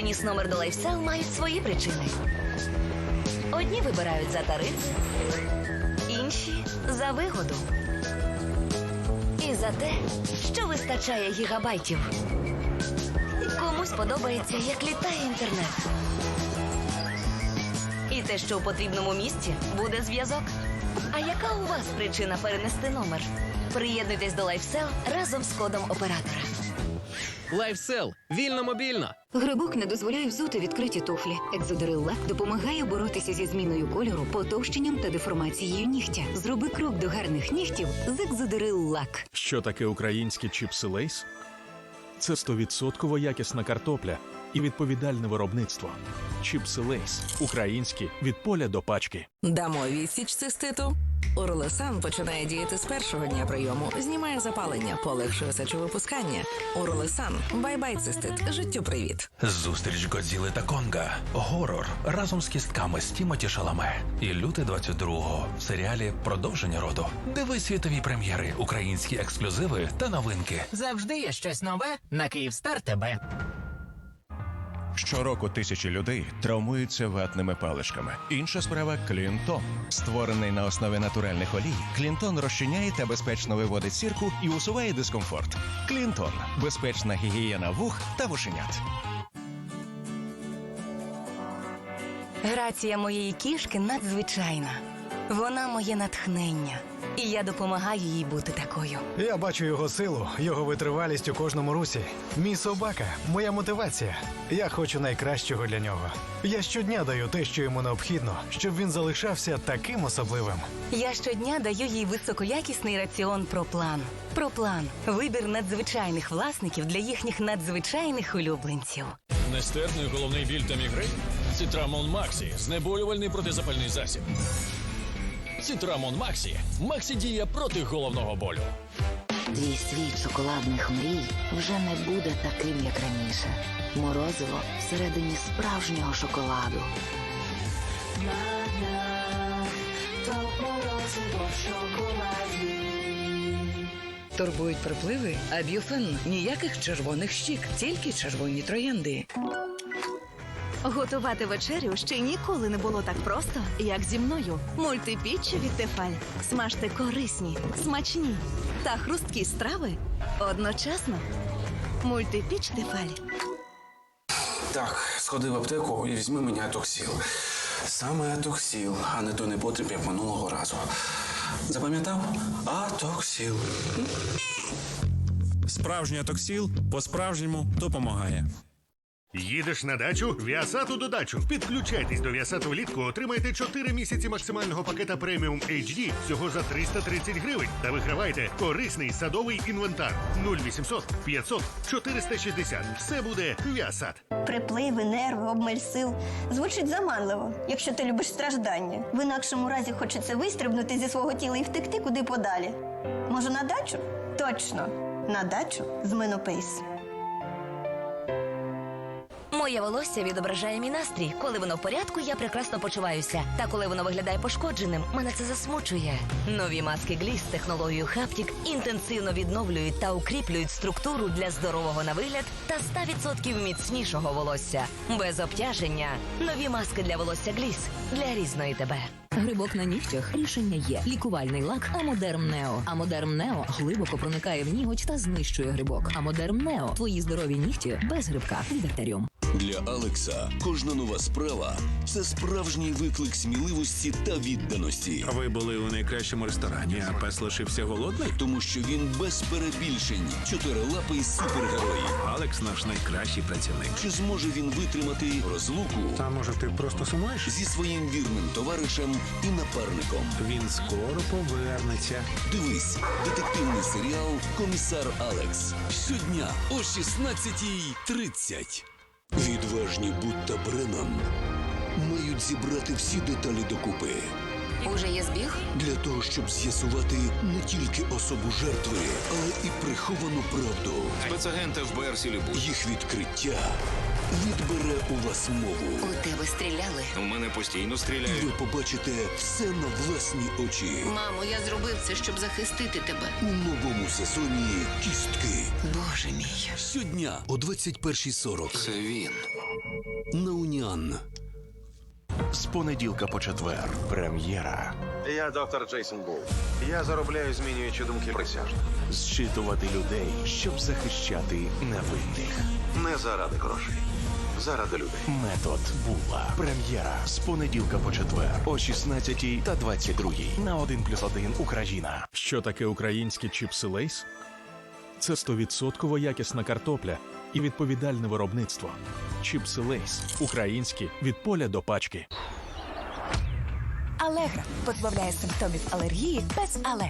приніс номер до LifeSell, мають свої причини. Одні вибирають за тариф, інші за вигоду. І за те, що вистачає гігабайтів. Комусь подобається, як літає інтернет. І те, що у потрібному місці буде зв'язок. А яка у вас причина перенести номер? Приєднуйтесь до LifeSell разом з кодом оператора. Лайфсел. Вільно мобільно. Грибок не дозволяє взути відкриті туфлі. Екзодерил лак допомагає боротися зі зміною кольору, потовщенням та деформацією нігтя. Зроби крок до гарних нігтів з екзодерил лак. Що таке українські чіпси Лейс? Це стовідсотково якісна картопля і відповідальне виробництво. Чіпси Лейс українські від поля до пачки. Дамо відсіч циститу. Уролесан починає діяти з першого дня прийому, знімає запалення, полегшує сечовипускання. Уролесан бай-бай цистит. Життю привіт. Зустріч Годзіли та Конга. Горор разом з кістками з Тімоті Шаламе. І люти 22-го в серіалі Продовження роду. Диви світові прем'єри, українські ексклюзиви та новинки. Завжди є щось нове на Київстар ТБ. Щороку тисячі людей травмуються ватними паличками. Інша справа Клінтон. Створений на основі натуральних олій, Клінтон розчиняє та безпечно виводить сірку і усуває дискомфорт. Клінтон безпечна гігієна вух та вушенят. Грація моєї кішки надзвичайна. Вона моє натхнення. І я допомагаю їй бути такою. Я бачу його силу, його витривалість у кожному русі. Мій собака, моя мотивація. Я хочу найкращого для нього. Я щодня даю те, що йому необхідно, щоб він залишався таким особливим. Я щодня даю їй високоякісний раціон Проплан. Проплан вибір надзвичайних власників для їхніх надзвичайних улюбленців. Нестерпний головний біль та мігрень? Цитрамон Максі. Знеболювальний протизапальний засіб. Цитрамон Максі. Максі діє проти головного болю. Твій світ шоколадних мрій вже не буде таким, як раніше. Морозиво всередині справжнього шоколаду. Турбують припливи, а бюфен ніяких червоних щік, тільки червоні троянди. Готувати вечерю ще ніколи не було так просто, як зі мною. Мультипіччя від Тефаль. Смажте корисні, смачні та хрусткі страви одночасно. Мультипіч Тефаль. Так, сходи в аптеку і візьми мені атоксіл. Саме атоксіл, а не то не потріб, як минулого разу. Запам'ятав? Атоксіл. Справжній атоксіл по-справжньому допомагає. Їдеш на дачу? Віасату додачу. Підключайтесь до Віасату влітку, отримайте 4 місяці максимального пакета преміум HD всього за 330 гривень. Та вигравайте корисний садовий інвентар 0800 500 460. Все буде Віасат. Припливи, нерви, обмаль сил. Звучить заманливо, якщо ти любиш страждання. В інакшому разі хочеться вистрибнути зі свого тіла і втекти куди подалі. Може, на дачу? Точно, на дачу з Менопейс. Моє волосся відображає мій настрій. Коли воно в порядку, я прекрасно почуваюся. Та коли воно виглядає пошкодженим, мене це засмучує. Нові маски Гліс з технологією Хаптік інтенсивно відновлюють та укріплюють структуру для здорового на вигляд та 100% міцнішого волосся. Без обтяження. Нові маски для волосся Гліс для різної тебе. Грибок на нігтях рішення є. Лікувальний лак Амодерм Нео. Амодерм Нео глибоко проникає в ніготь та знищує грибок. Амодерм Нео твої здорові нігті без грибка. Лідертеріум. Для Алекса кожна нова справа це справжній виклик сміливості та відданості. Ви були у найкращому ресторані, а пес лишився голодний? Тому що він без перебільшень чотирилапий супергерой. Алекс наш найкращий працівник. Чи зможе він витримати розлуку? Та може ти просто сумуєш? Зі своїм вірним товаришем і напарником. Він скоро повернеться. Дивись детективний серіал Комісар Алекс. Щодня о 16.30. Відважні Бут та Бреннан мають зібрати всі деталі докупи. Уже є збіг? Для того, щоб з'ясувати не тільки особу жертви, але і приховану правду. Спецагенти ФБР Сілібу. Їх відкриття відбере у вас мову. У тебе стріляли. У мене постійно І стріляють. ви побачите все на власні очі. Мамо, я зробив це, щоб захистити тебе. У новому сезоні кістки. Боже мій. Щодня о 21.40. Це він. На Уніан. З понеділка по четвер. Прем'єра. Я доктор Джейсон Бул. Я заробляю, змінюючи думки присяжних. Зчитувати людей, щоб захищати невинних. Не заради грошей. Заради людей. Метод Була. Прем'єра з понеділка по четвер о 16 та 22 на 1 плюс 1 Україна. Що таке українські чіпси Лейс? Це 100% якісна картопля і відповідальне виробництво. Чіпси Лейс. Українські від поля до пачки. Алегра позбавляє симптомів алергії без але.